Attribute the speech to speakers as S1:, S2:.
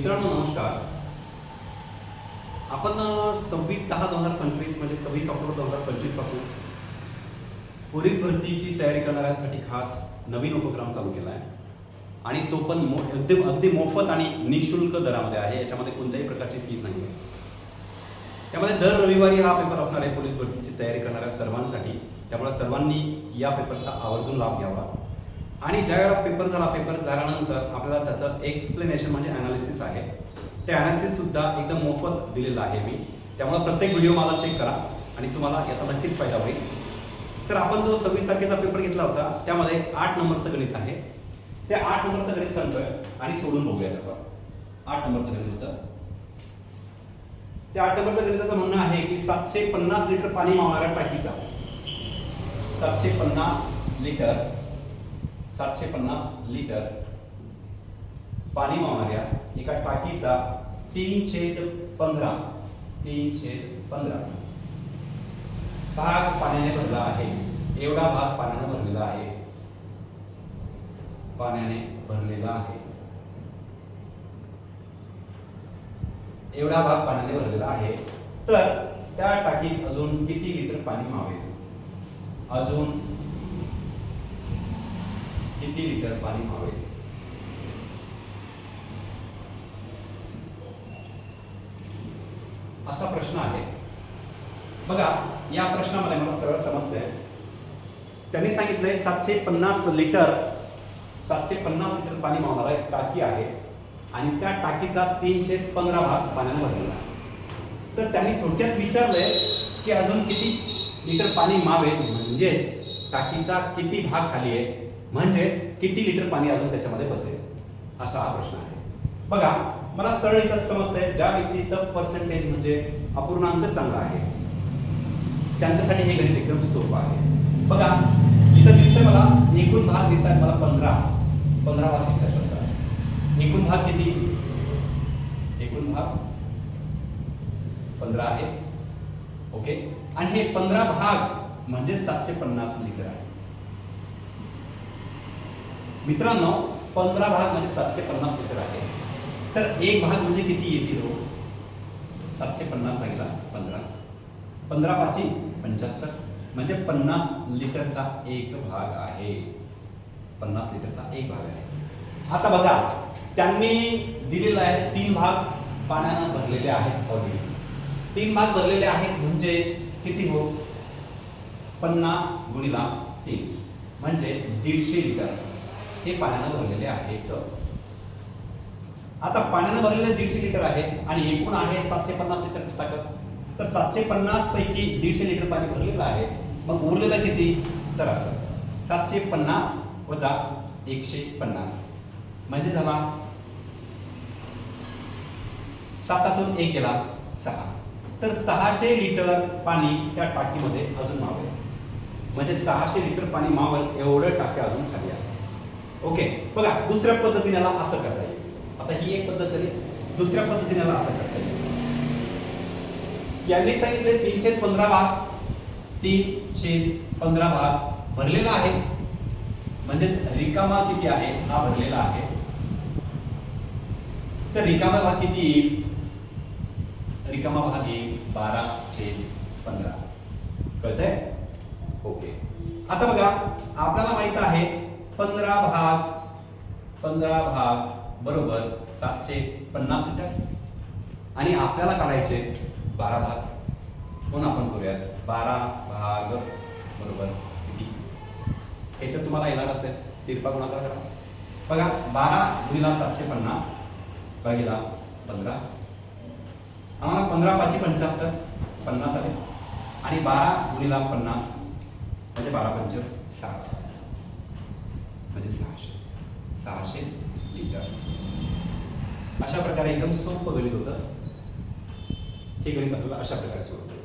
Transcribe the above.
S1: मित्रांनो नमस्कार. आपण सव्वीस दहा दोन हजार पंचवीस म्हणजे सव्वीस ऑक्टोबर दोन हजार पंचवीसपासून पोलीस भरतीची तयारी करणाऱ्यांसाठी खास नवीन उपक्रम चालू केला आहे. आणि तो पण मो अगदी अगदी मोफत आणि निशुल्क दरामध्ये आहे. याच्यामध्ये कोणत्याही प्रकारची फीज नाही आहे त्यामध्ये दर रविवारी हा पेपर असणार आहे पोलीस भरतीची तयारी करणाऱ्या सर्वांसाठी. त्यामुळे सर्वांनी या पेपरचा आवर्जून लाभ घ्यावा. आणि ज्या वेळा पेपर झाला पेपर झाल्यानंतर आपल्याला त्याचं एक्सप्लेनेशन म्हणजे अनालिसिस आहे. ते अनालिसिस सुद्धा एकदम मोफत दिलेलं आहे मी. त्यामुळे प्रत्येक व्हिडिओ माझा चेक करा आणि तुम्हाला याचा नक्कीच फायदा होईल. तर आपण जो सव्वीस तारखेचा पेपर घेतला होता त्यामध्ये आठ नंबरचं गणित आहे. त्या आठ नंबरचं गणित सांगतोय आणि सोडून बघूया आपण. आठ नंबरचं गणित होतं. त्या आठ नंबरचं गणिताचं म्हणणं आहे की सातशे पन्नास लिटर पाणी मावणाऱ्या टाकीचा. सातशे पन्नास लिटर सातशे पन्नास लिटर पाणी वाहणाऱ्या एका टाकीचा तीन छेद पंधरा तीन छेद पंधरा भाग पाण्याने भरला आहे. एवढा भाग पाण्याने भरलेला आहे. पाण्याने भरलेला आहे. एवढा भाग पाण्याने भरलेला आहे. तर त्या टाकीत अजून किती लिटर पाणी मावेल? अजून किती लिटर पाणी मावेल असा प्रश्न आहे. बघा या प्रश्नामध्ये मला सरळ समजतंय. त्यांनी सांगितलंय सातशे पन्नास लिटर सातशे पन्नास लिटर पाणी मावणारा एक टाकी आहे आणि त्या टाकीचा तीनशे पंधरा भाग पाण्याने भरलेला आहे. तर त्यांनी थोडक्यात विचारलंय की अजून किती लिटर पाणी मावेल म्हणजेच टाकीचा किती भाग खाली आहे? म्हणजेच किती लिटर पाणी अजून त्याच्यामध्ये बसेल? असा हा प्रश्न आहे. बघा मला सरळ इथं समजतंय ज्या व्यक्तीचं पर्सेंटेज म्हणजे अपूर्णांक चांगला आहे त्यांच्यासाठी हे गणित एकदम सोपं आहे. बघा इथं दिसतंय मला एकूण भाग दिसत आहेत मला पंधरा. पंधरा भाग दिसत आहेत पंधरा एकूण भाग किती? एकूण भाग पंधरा आहे. ओके? आणि हे पंधरा भाग म्हणजे सातशे पन्नास लिटर आहे. मित्रांनो पंधरा भाग म्हणजे सातशे पन्नास लिटर आहे. तर एक भाग म्हणजे किती येतील हो? सातशे पन्नास भागीला पंधरा. पंधरा पाची पंच्याहत्तर. म्हणजे पन्नास लिटरचा एक भाग आहे. पन्नास लिटरचा एक भाग आहे. आता बघा त्यांनी दिलेला आहे तीन भाग पाण्यानं भरलेले आहेत ऑलरेडी तीन भाग भरलेले आहेत म्हणजे किती हो? पन्नास गुणिला तीन. म्हणजे दीडशे लिटर. हे पाण्यानं भरलेले आहेत. आता पाण्यानं भरलेले दीडशे लिटर आहे आणि एकूण आहे सातशे पन्नास लिटर टाकत. तर सातशे पन्नास पैकी दीडशे लिटर पाणी भरलेलं आहे. मग उरलेलं किती? तर असं. सातशे पन्नास वजा एकशे पन्नास. म्हणजे झाला सातातून एक गेला सहा. तर सहाशे लिटर पाणी त्या टाकीमध्ये अजून मावेल. म्हणजे सहाशे लिटर पाणी मावल एवढं टाक्या अजून खाली आहे ओके बघा दुसऱ्या पद्धतीने याला असं करता येईल. आता ही एक पद्धत झाली. दुसऱ्या पद्धतीने याला असं करता येईल. यांनी सांगितले तीनशे पंधरा भाग. तीनशे पंधरा भाग भरलेला आहे. म्हणजेच रिकामा किती आहे? हा भरलेला आहे. तर रिकामा भाग किती येईल? रिकामा भाग येईल बारा छेद पंधरा. कळतंय? ओके आता बघा आपल्याला माहीत आहे पंधरा भाग. पंधरा भाग बरोबर सातशे पन्नास लिटर. आणि आपल्याला काढायचे बारा भाग. म्हणून आपण करूयात? बारा भाग बरोबर किती? हे तर तुम्हाला येणार असेल. तिरपा गुणाकार करा. बघा बारा गुणिला सातशे पन्नास भागीला पंधरा. आम्हाला पंधरा पाचशे पंच्याहत्तर पन्नास आले. आणि बारा गुणिला पन्नास म्हणजे बारा पंच साठ. म्हणजे सहाशे. सहाशे लिटर. अशा प्रकारे एकदम सोपं गणित होतं. हे गणित आपल्याला अशा प्रकारे सोडवतं.